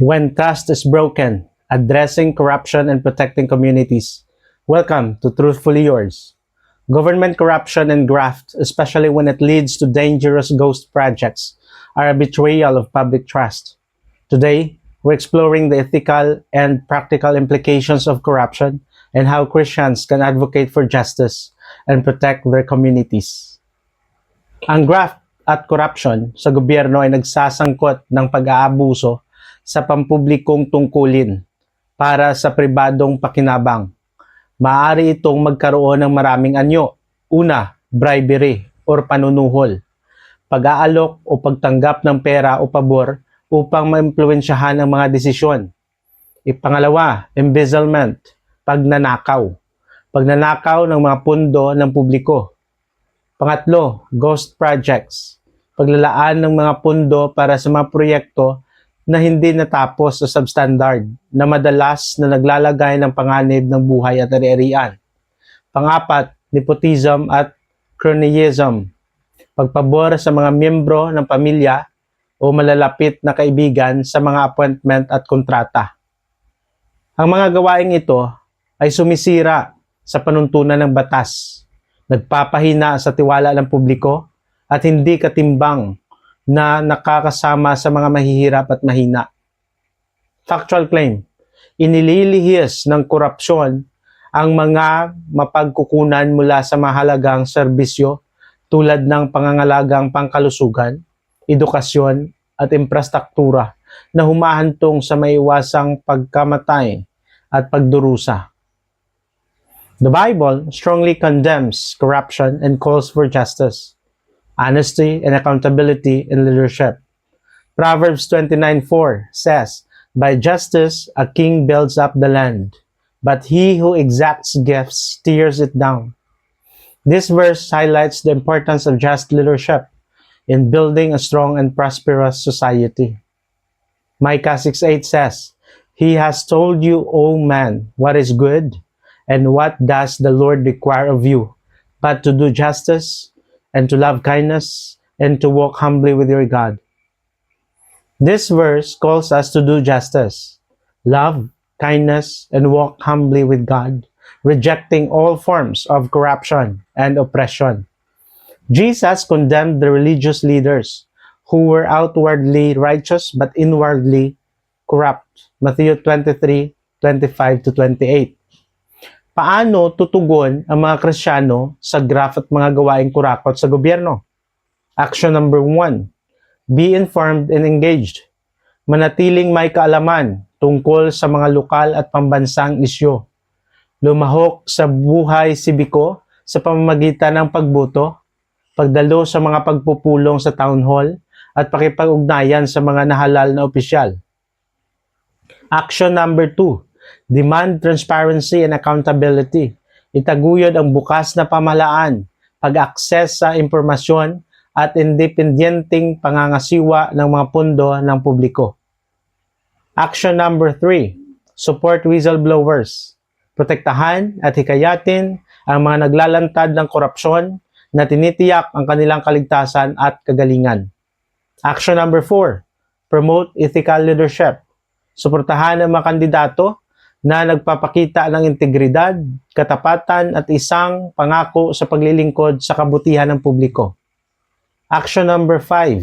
When trust is broken, addressing corruption and protecting communities. Welcome to Truthfully Yours. Government corruption and graft, especially when it leads to dangerous ghost projects, are a betrayal of public trust. Today, we're exploring the ethical and practical implications of corruption and how Christians can advocate for justice and protect their communities. Ang graft at corruption sa gobyerno ay nagsasangkot ng pag-aabuso sa pampublikong tungkulin para sa pribadong pakinabang. Maaari itong magkaroon ng maraming anyo. Una, bribery or panunuhol. Pag-aalok o pagtanggap ng pera o pabor upang maimpluwensyahan ang mga desisyon. Ipangalawa, embezzlement, pagnanakaw. Pagnanakaw ng mga pundo ng publiko. Pangatlo, ghost projects. Paglalaan ng mga pundo para sa mga proyekto na hindi natapos sa substandard na madalas na naglalagay ng panganib ng buhay at ari-arian. Pangapat, nepotism at cronyism. Pagpabor sa mga miyembro ng pamilya o malalapit na kaibigan sa mga appointment at kontrata. Ang mga gawaing ito ay sumisira sa panuntunan ng batas, nagpapahina sa tiwala ng publiko at hindi katimbang na nakakasama sa mga mahihirap at mahina. Factual claim, inililihis ng korupsyon ang mga mapagkukunan mula sa mahalagang serbisyo tulad ng pangangalagang pangkalusugan, edukasyon at infrastruktura na humahantong sa maiwasang pagkamatay at pagdurusa. The Bible strongly condemns corruption and calls for justice, honesty, and accountability in leadership. Proverbs 29:4 says, By justice a king builds up the land, but he who exacts gifts tears it down. This verse highlights the importance of just leadership in building a strong and prosperous society. Micah 6:8 says, He has told you, O man, what is good, and what does the Lord require of you, but to do justice, and to love kindness, and to walk humbly with your God. This verse calls us to do justice, love, kindness, and walk humbly with God, rejecting all forms of corruption and oppression. Jesus condemned the religious leaders who were outwardly righteous but inwardly corrupt. Matthew 23, 25 to 28. Paano tutugon ang mga Kristiyano sa graft at mga gawaing kurakot sa gobyerno? Action number one, be informed and engaged. Manatiling may kaalaman tungkol sa mga lokal at pambansang isyo. Lumahok sa buhay sibiko sa pamamagitan ng pagboto, pagdalo sa mga pagpupulong sa town hall, at pakipag-ugnayan sa mga nahalal na opisyal. Action number two, demand transparency and accountability. Itaguyod ang bukas na pamahalaan, pag-access sa impormasyon at independyenteng pangangasiwa ng mga pundo ng publiko. Action number three, support whistleblowers. Protektahan at hikayatin ang mga naglalantad ng korupsyon na tinitiyak ang kanilang kaligtasan at kagalingan. Action number four, promote ethical leadership. Suportahan ang mga kandidato na nagpapakita ng integridad, katapatan at isang pangako sa paglilingkod sa kabutihan ng publiko. Action number five,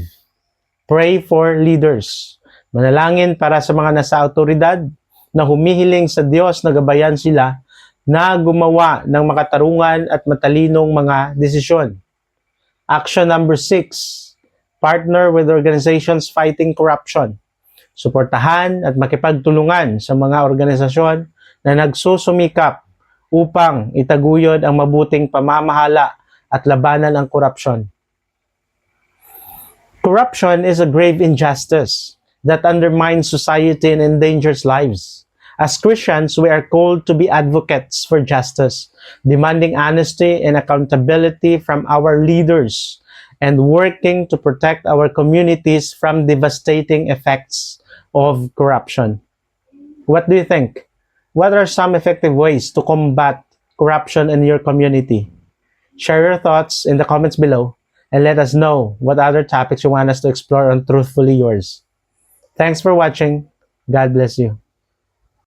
pray for leaders. Manalangin para sa mga nasa autoridad na humihiling sa Diyos na gabayan sila na gumawa ng makatarungan at matalinong mga desisyon. Action number six, partner with organizations fighting corruption. Suportahan at makipagtulungan sa mga organisasyon na nagsusumikap upang itaguyod ang mabuting pamamahala at labanan ang korupsyon. Corruption is a grave injustice that undermines society and endangers lives. As Christians, we are called to be advocates for justice, demanding honesty and accountability from our leaders and working to protect our communities from devastating effects of corruption. What do you think? What are some effective ways to combat corruption in your community? Share your thoughts in the comments below and let us know what other topics you want us to explore on Truthfully Yours. Thanks for watching. God bless you.